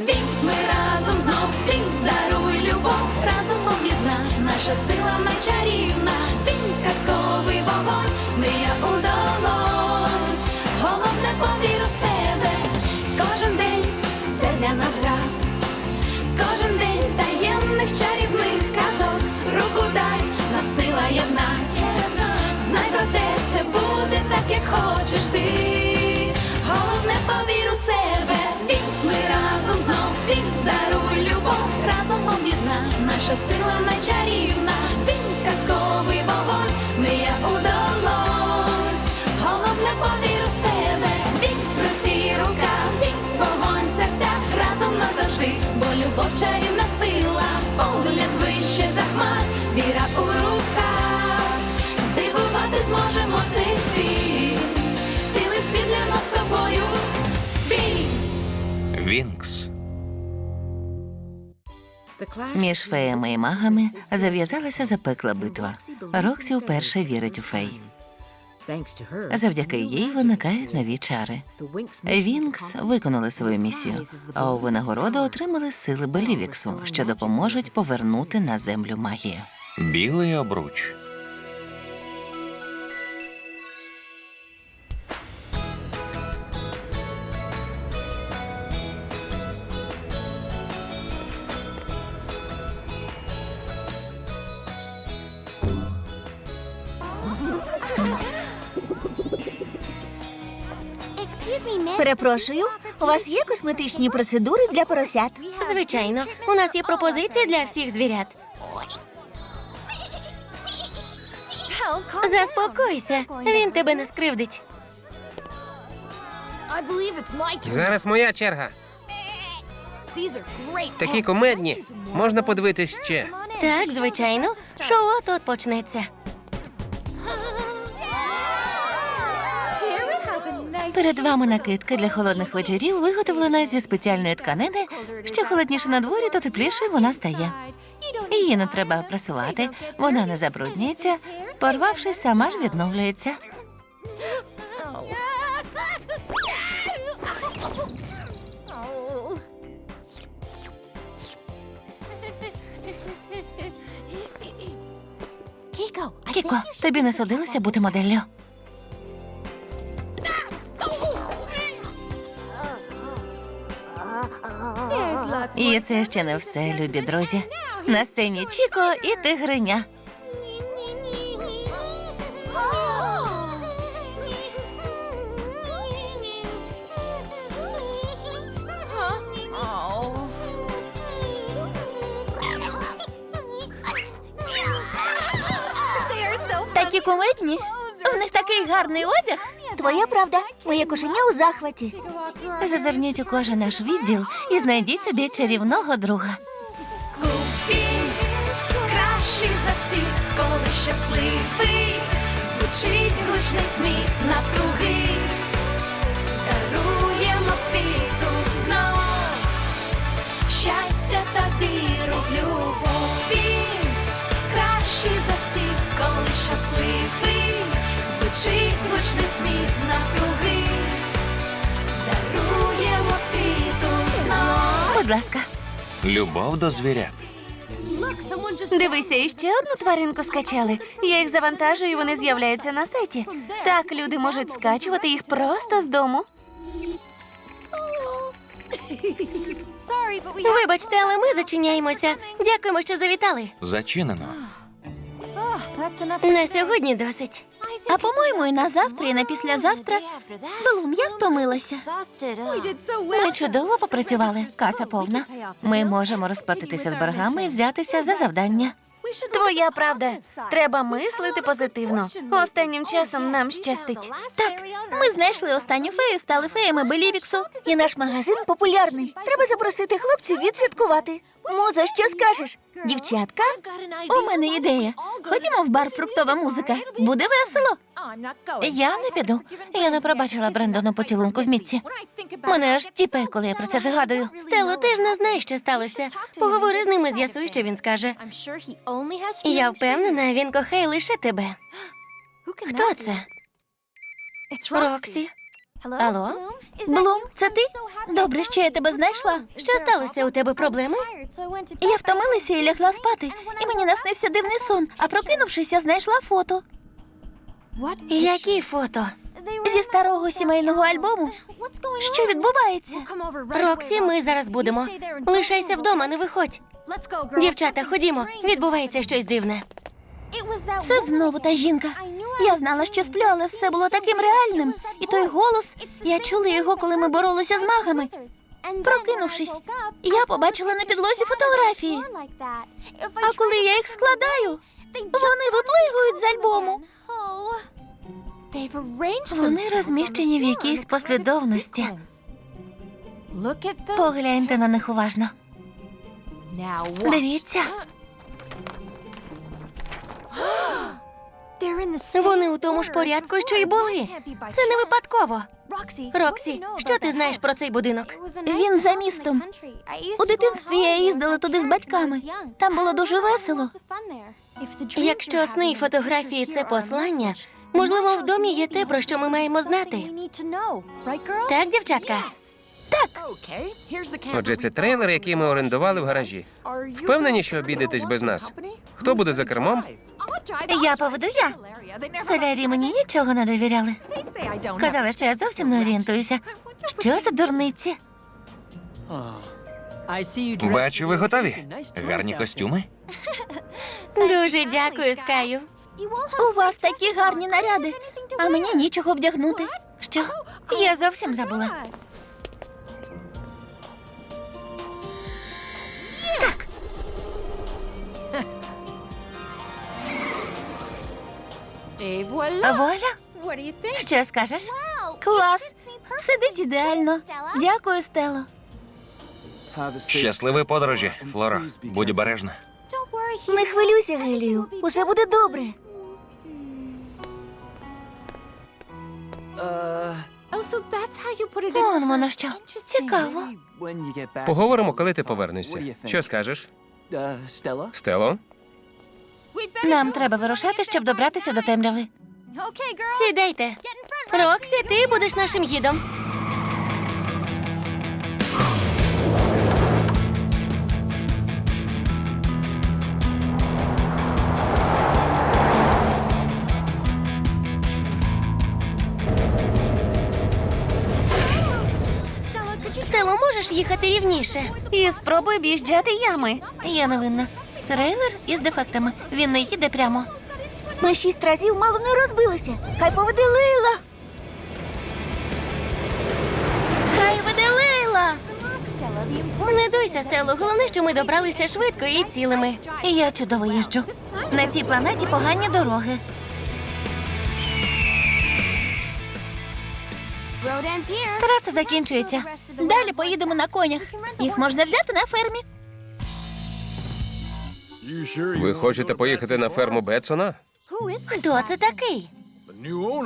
Вінкс, ми разом знов, Вінкс, даруй любов, разом об'єдна, наша сила найчарівна, Вінкс, казковий вогонь, мрія у долонь, головне повір у себе, кожен день це для нас гра, кожен день таємних чарівних казок, руку дай, нас сила єдна, знай про те, все буде так, як хочеш ти. У себе, Вінкс, ми разом знов, Вінкс, даруй любов, разом об'єдна, наша сила найчарівна, Вінкс, казковий вогонь, мрія у долонь, головне повір у себе, Вінкс, в рука, Вінкс, вогонь в серцях, разом назавжди, бо любов чарівна сила, погляд вище за хмар, віра у руках, здивувати зможемо цей світ. Світ для нас з тобою. Вінкс. Вінкс. Між феями і магами зав'язалася запекла битва. Роксі вперше вірить у фей. Завдяки їй виникають нові чари. Вінкс виконали свою місію, а у винагороду отримали сили Белівіксу, що допоможуть повернути на землю магію. Білий обруч. Перепрошую, у вас є косметичні процедури для поросят? Звичайно, у нас є пропозиція для всіх звірят. Заспокойся, він тебе не скривдить. Зараз моя черга. Такі кумедні. Можна подивитись ще. Так, звичайно, шоу от почнеться. Перед вами накидка для холодних вечорів, виготовлена зі спеціальної тканини. Що холодніше на дворі, то тепліше вона стає. Її не треба прасувати, вона не забруднюється. Порвавшись, сама ж відновлюється. Кіко, тобі не судилося бути моделлю. І це ще не все, любі друзі. На сцені Чіко і тигриня. Такі кумедні. В них такий гарний одяг. Твоя правда, моє кошеня у захваті. Зазирніть у кожен наш відділ і знайдіть собі чарівного друга. Клуб. Кращий за всіх, коли щасливий. Звучить гучний сміх навкруги. Даруємо світу знов. Щастя та віру в любов. Вінкс. Кращий за всіх, коли щасливий. Звучить гучний сміх навкруги. Будь ласка. Любов до звірят. Дивися, іще одну тваринку скачали. Я їх завантажую, і вони з'являються на сеті. Так люди можуть скачувати їх просто з дому. Вибачте, але ми зачиняємося. Дякуємо, що завітали. Зачинено. На сьогодні досить. А по-моєму, і на завтра, і на післязавтра. Блум, я втомилася. Ми чудово попрацювали. Каса повна. Ми можемо розплатитися з боргами і взятися за завдання. Твоя правда. Треба мислити позитивно. Останнім часом нам щастить. Так, ми знайшли останню фею, стали феями Белівіксу. І наш магазин популярний. Треба запросити хлопців відсвяткувати. Муза, що скажеш? Дівчатка? У мене ідея. Ходімо в бар фруктова музика. Буде весело. Я не піду. Я не пробачила Брендону поцілунку з Мітці. Мене аж тіпе, коли я про це згадую. Стело, ти ж не знаєш, що сталося. Поговори з ним і з'ясуй, що він скаже. Я впевнена, він кохає лише тебе. Хто це? Роксі. Алло? Блум, це ти? Добре, що я тебе знайшла. Що сталося? У тебе проблеми? Я втомилася і лягла спати, і мені наснився дивний сон, а прокинувшись, я знайшла фото Які фото? зі старого сімейного альбому. Що відбувається? Роксі, ми зараз будемо. Лишайся вдома, не виходь. Дівчата, ходімо. Відбувається щось дивне. Це знову та жінка. Я знала, що сплю, але все було таким реальним. І той голос, я чула його, коли ми боролися з магами. Прокинувшись, я побачила на підлозі фотографії. А коли я їх складаю, вони виплигують з альбому. Вони розміщені в якійсь послідовності. Погляньте на них уважно. Дивіться, Вони у тому ж порядку, що й були. Це не випадково. Роксі, що ти знаєш про цей будинок? Він за містом. У дитинстві я їздила туди з батьками. Там було дуже весело. Якщо сни і фотографії це послання, можливо, в домі є те, про що ми маємо знати. Так, дівчатка? Отже, це трейлер, який ми орендували в гаражі. Впевнені, що обійдетесь без нас? Хто буде за кермом? я поведу я. Солярі мені нічого не довіряли. Казали, що я зовсім не орієнтуюся. Що за дурниці? Бачу, ви готові. Гарні костюми. Дуже дякую, Скаю. У вас такі гарні наряди, а мені нічого вдягнути. Що? Я зовсім забула. Воля? Що скажеш? Клас! Сидить ідеально. Дякую, Стело. Щасливої подорожі, Флоро. Будь обережна. Не хвилюйся, Гелію. Усе буде добре. Вон воно що. Цікаво. Поговоримо, коли ти повернешся. Що скажеш? Стело? Нам треба вирушати, щоб добратися до темряви. Сідайте. Роксі, ти будеш нашим гідом. Стело, можеш їхати рівніше? І спробуй об'їжджати ями. Я не винна. Трейлер із дефектами. Він не їде прямо. Ми шість разів мало не розбилися. Хай поведе Лейла. Хай веде Лейла. Не дуйся, Стело. Головне, що ми добралися швидко і цілими. І я чудово їжджу. На цій планеті погані дороги. Траса закінчується. Далі поїдемо на конях. Їх можна взяти на фермі. Ви хочете поїхати на ферму Бетсона? Хто це такий?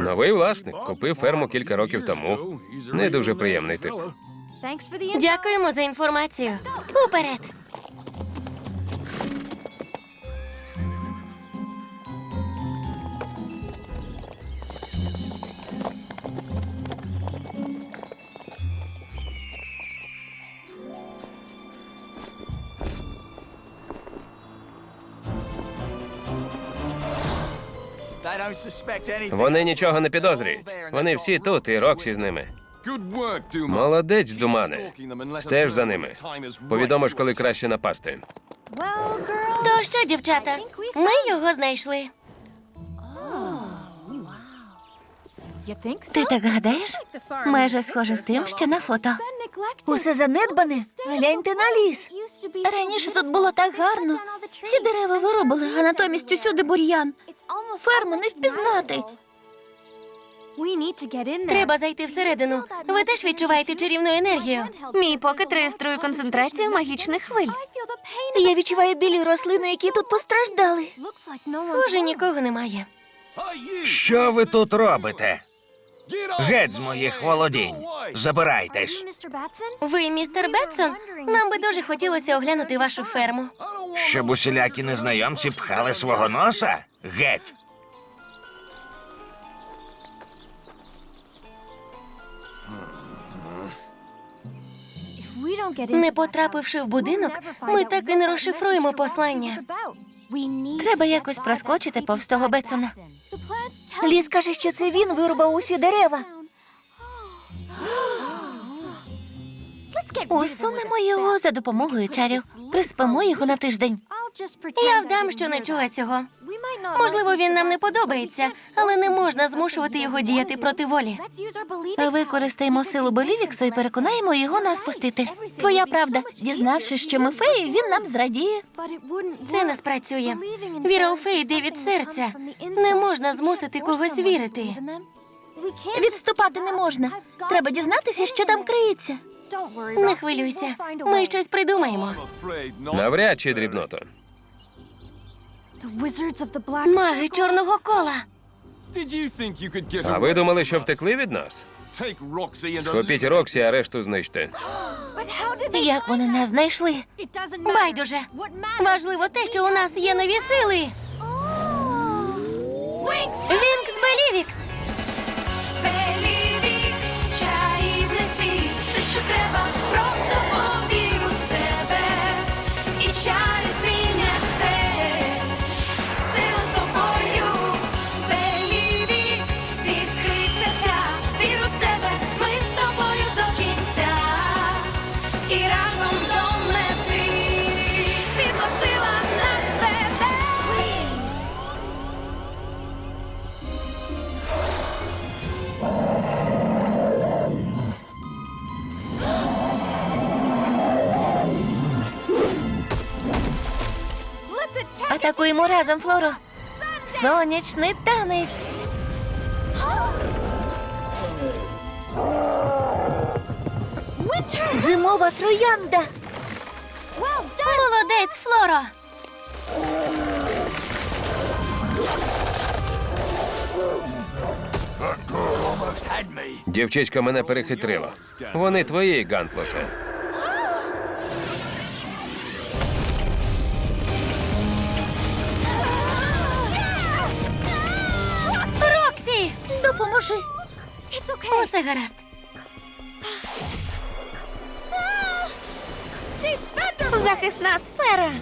Новий власник купив ферму кілька років тому. Не дуже приємний тип. Дякуємо за інформацію. Уперед. Вони нічого не підозрюють. Вони всі тут, і Роксі з ними. Молодець, Думане. Стеж за ними. Повідомиш, коли краще напасти. То що, дівчата? Ми його знайшли. Ти так гадаєш? Майже схоже з тим, що на фото. Усе занедбане. Гляньте на ліс. Раніше тут було так гарно. Всі дерева виробили, а натомість усюди бур'ян. Ферму не впізнати. Треба зайти всередину. Ви теж відчуваєте чарівну енергію. Мій покет реєструє концентрацію магічних хвиль. Я відчуваю білі рослини, які тут постраждали. Схоже, нікого немає. Що ви тут робите? Геть з моїх володінь. Забирайтесь. Ви, містер Бетсон? Нам би дуже хотілося оглянути вашу ферму. Щоб усілякі незнайомці пхали свого носа? Геть! Не потрапивши в будинок, ми так і не розшифруємо послання. Треба якось проскочити повз того Бетсона. Ліс каже, що це він вирубав усі дерева. Усунемо його за допомогою чарів. Приспимо його на тиждень. Я вдам, що не чула цього. Можливо, він нам не подобається, але не можна змушувати його діяти проти волі. Використаємо силу Болівіксу і переконаємо його нас пустити. Твоя правда. Дізнавшись, що ми феї, він нам зрадіє. Це не спрацює. Віра у феї йде від серця. Не можна змусити когось вірити. Відступати не можна. Треба дізнатися, що там криється. Не хвилюйся. Ми щось придумаємо. Навряд чи дрібното. Маги чорного кола. А ви думали, що втекли від нас? Схопіть Роксі, а решту знищте. Як вони нас знайшли? Байдуже. Важливо те, що у нас є нові сили. Вінкс Белівікс. Белівікс, чарівний світ, все, що треба, просто Атакуємо разом, Флоро. Сонячний танець. Зимова троянда. Молодець, Флоро. Дівчиська мене перехитрила. Вони твої, Гантлосе. Усе гаразд. Захисна сфера.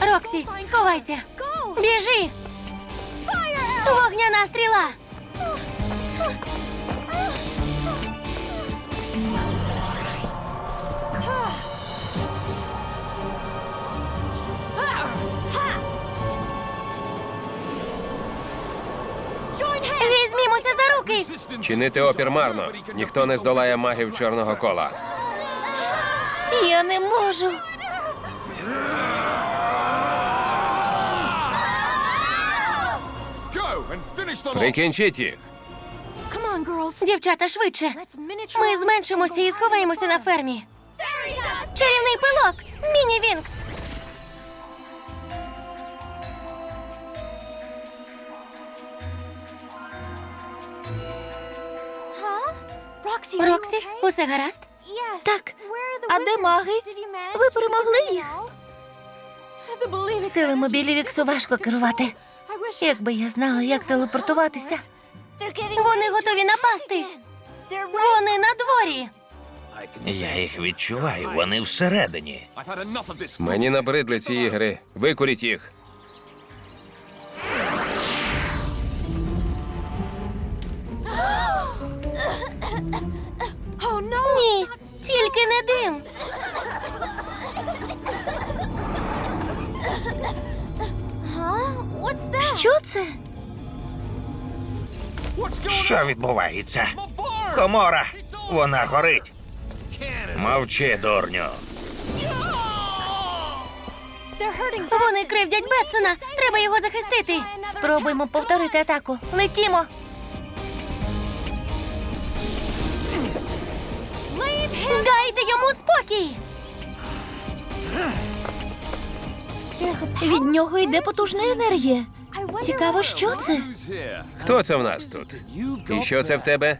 Роксі, сховайся. Біжи. Вогняна стріла. Чинити опір марно. Ніхто не здолає магів чорного кола. Я не можу. Прикінчіть їх. Дівчата, швидше. Ми зменшимося і сховаємося на фермі. Чарівний пилок. Міні Вінкс. Роксі, усе гаразд? Так, А де маги? Ви перемогли їх? силами Білівіксу важко керувати. Якби я знала, як телепортуватися. Вони готові напасти. Вони на дворі. Я їх відчуваю, вони всередині. Мені набридли ці ігри. Викуріть їх. Тільки не дим. Що це? Що відбувається? Комора! Вона горить. Мовчи, дурню. Вони кривдять Бетсона. Треба його захистити. Спробуємо повторити атаку. Летімо. Дайте йому спокій. Від нього йде потужна енергія. Цікаво, що це? Хто це в нас тут? І що це в тебе?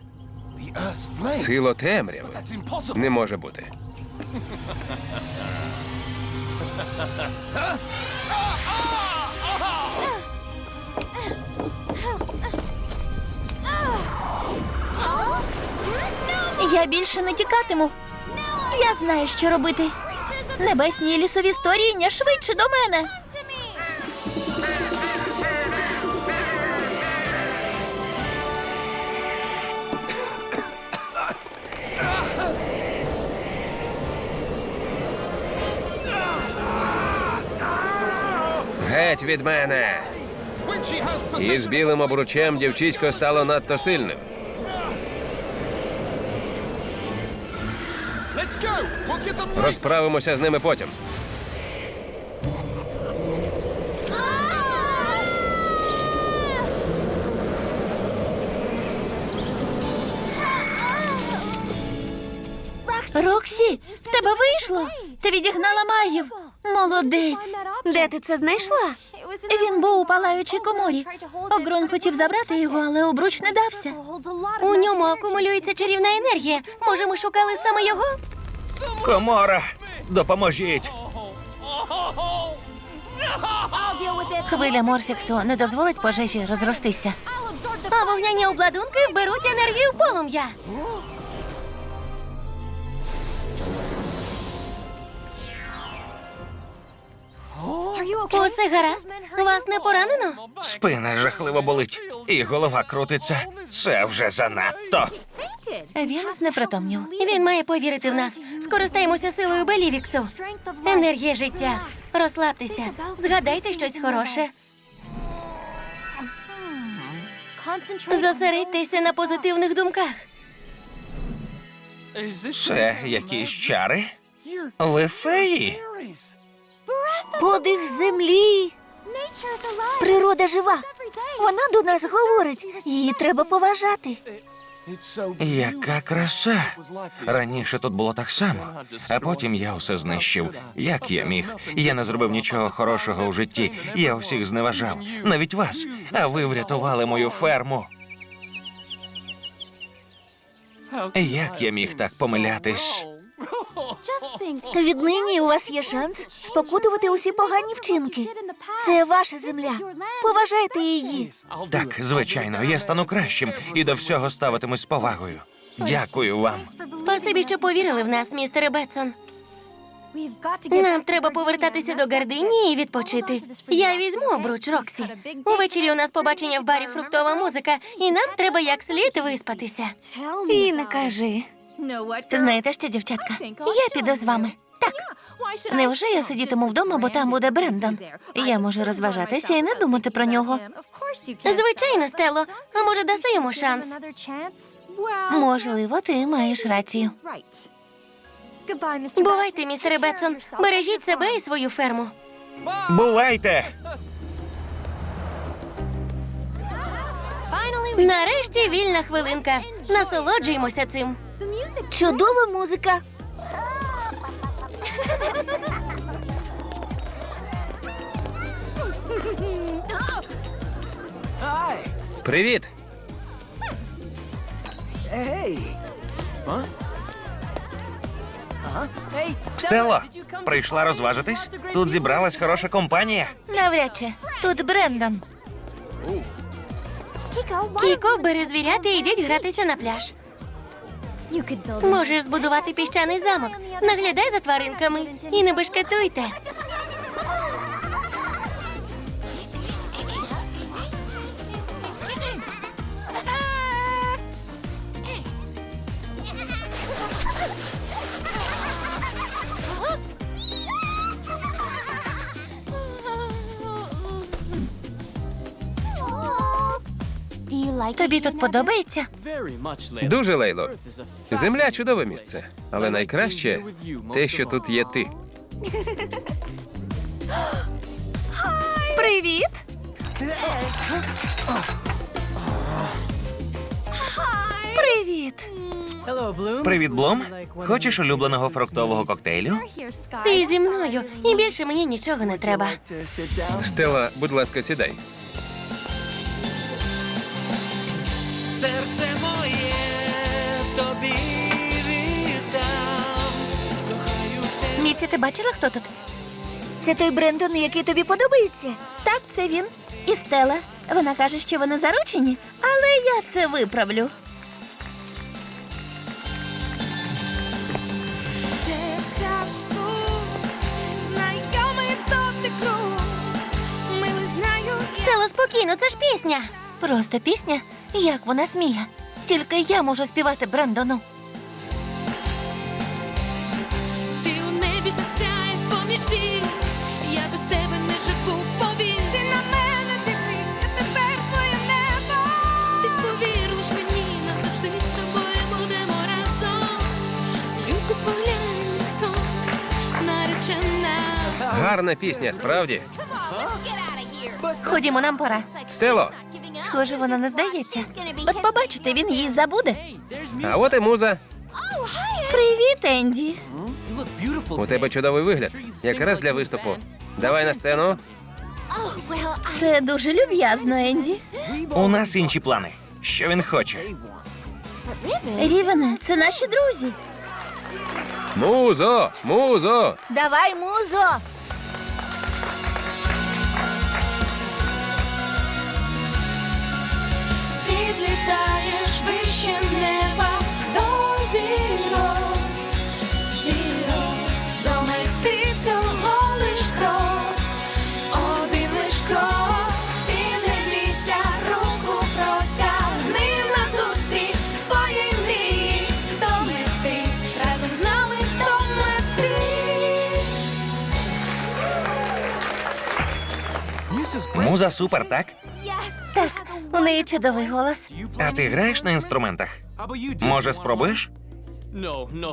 Сило темряви. Не може бути. Я більше не тікатиму. Я знаю, що робити. Небесні і лісові сторіння швидше до мене. Геть від мене. Із білим обручем дівчисько стало надто сильним. Розправимося з ними потім. Роксі, в тебе вийшло. Ти відігнала магів. Молодець. Де ти це знайшла? Він був у палаючій коморі. Огрон хотів забрати його, але обруч не дався. У ньому акумулюється чарівна енергія. Може, ми шукали саме його? Комора, допоможіть. Хвиля Морфіксу не дозволить пожежі розростися. А вогняні обладунки вберуть енергію полум'я. Усе гаразд? Вас не поранено? Спина жахливо болить, і голова крутиться. Це вже занадто. Він знепритомнів. Він має повірити в нас. Скористаємося силою Белівіксу. Енергія життя. Розслабтеся. Згадайте щось хороше. Зосередьтеся на позитивних думках. Це якісь чари? Ви феї? Подих землі. Природа жива. Вона до нас говорить. Її треба поважати. Яка краса! Раніше тут було так само, а потім я усе знищив. Як я міг? Я не зробив нічого хорошого у житті. Я усіх зневажав, навіть вас. А ви врятували мою ферму. Як я міг так помилятись? Віднині у вас є шанс спокутувати усі погані вчинки. Це ваша земля. Поважайте її. Так, звичайно, я стану кращим і до всього ставитимусь з повагою. Дякую вам. Спасибі, що повірили в нас, містере Бетсон. Нам треба повертатися до гардині і відпочити. Я візьму обруч Роксі. Увечері у нас побачення в барі фруктова музика, і нам треба як слід виспатися. І не кажи. Знаєте що, дівчатка? Я піду з вами. Невже я сидітиму вдома, бо там буде Брендон? Я можу розважатися і не думати про нього. Звичайно, Стело. А може даси йому шанс? Можливо, ти маєш рацію. Бувайте, містере Бетсон. Бережіть себе і свою ферму. Бувайте! Нарешті вільна хвилинка. Насолоджуємося цим. Чудова музика. Привіт! Стело, прийшла розважитись? Тут зібралась хороша компанія. Навряд чи. Тут Брендон. Кіко, бери звірят і йдіть гратися на пляж. Можеш збудувати піщаний замок. Наглядай за тваринками і не бешкетуйте. Тобі тут подобається? Дуже лейло. Земля чудове місце, але найкраще те, що тут є ти. Привіт. Привіт. Привіт, Блум. Хочеш улюбленого фруктового коктейлю? Ти зі мною, і більше мені нічого не треба. Стела, будь ласка, сідай. Тебе. Ти бачила, хто тут? Це той Брендон, який тобі подобається? Так, це він. І Стела. Вона каже, що вони заручені, але я це виправлю. знайомий дотик рук, мило знаю, Стело, спокійно, це ж пісня. Просто пісня, як вона сміє. Тільки я можу співати Брендону. Засяє поміж зір. Я без тебе не живу, повір. Ти на мене дивись, я тепер твоє небо. Ти повір лиш мені, назавжди з тобою будемо разом. Люку поглянь, хто наречена. Гарна пісня, справді. Ходімо, нам пора. Стело, Схоже, вона не здається. От побачите, він її забуде. а от і муза. Привіт, Енді. У тебе чудовий вигляд. Якраз для виступу. Давай на сцену. Це дуже люб'язно, Енді. У нас інші плани. Що він хоче? Рівене, це наші друзі. Музо! Музо! Давай, музо! Ти злітаєш Муза супер, так? Так, у неї чудовий голос. А ти граєш на інструментах? Може, спробуєш?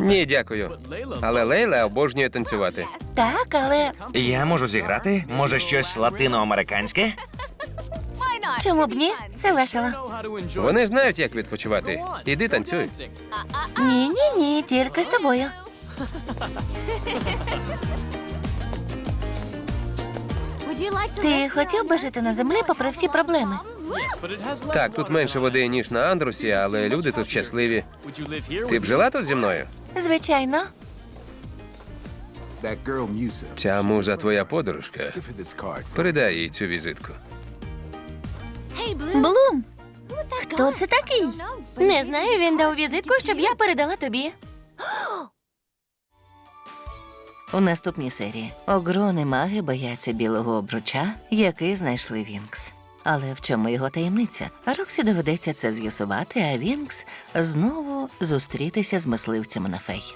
Ні, дякую. Але Лейла обожнює танцювати. Так, але Я можу зіграти? Може, щось латиноамериканське? чому б ні? Це весело. Вони знають, як відпочивати. Іди танцюй. Ні, ні, ні, тільки з тобою. Ти хотів би жити на землі попри всі проблеми? Так, тут менше води, ніж на Андрусі, але люди тут щасливі. Ти б жила тут зі мною? Звичайно. Ця муза твоя подружка. Card. Передай їй цю візитку. Блум. Хто це такий? Не знаю, він дав візитку, щоб я передала тобі. У наступній серії огрони маги бояться білого обруча, який знайшли Вінкс. Але в чому його таємниця? Роксі доведеться це з'ясувати, а Вінкс знову зустрітися з мисливцями на фей.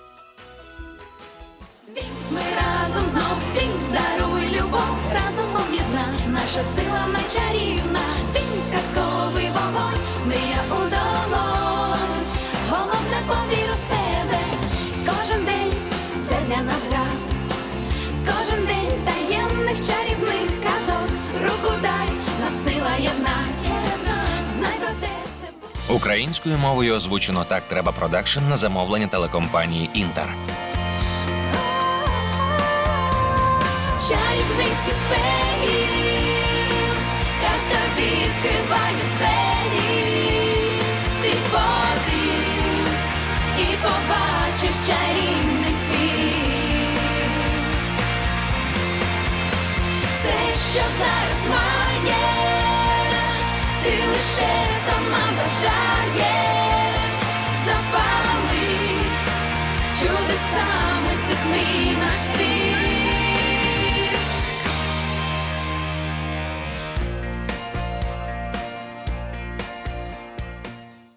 Вінкс, ми разом знов, Вінкс, даруй любов, разом об'єдна, наша сила найчарівна, Вінкс, казковий вогонь, мрія у сила єдна, знай про те все. Українською мовою озвучено так треба продакшн на замовлення телекомпанії Інтер. Чарівниці феї, казка відкриває двері, ти повір і побачиш чарівний світ. Все, що зараз має, лише сама бажає, запали чудесами цих мрій наш світ.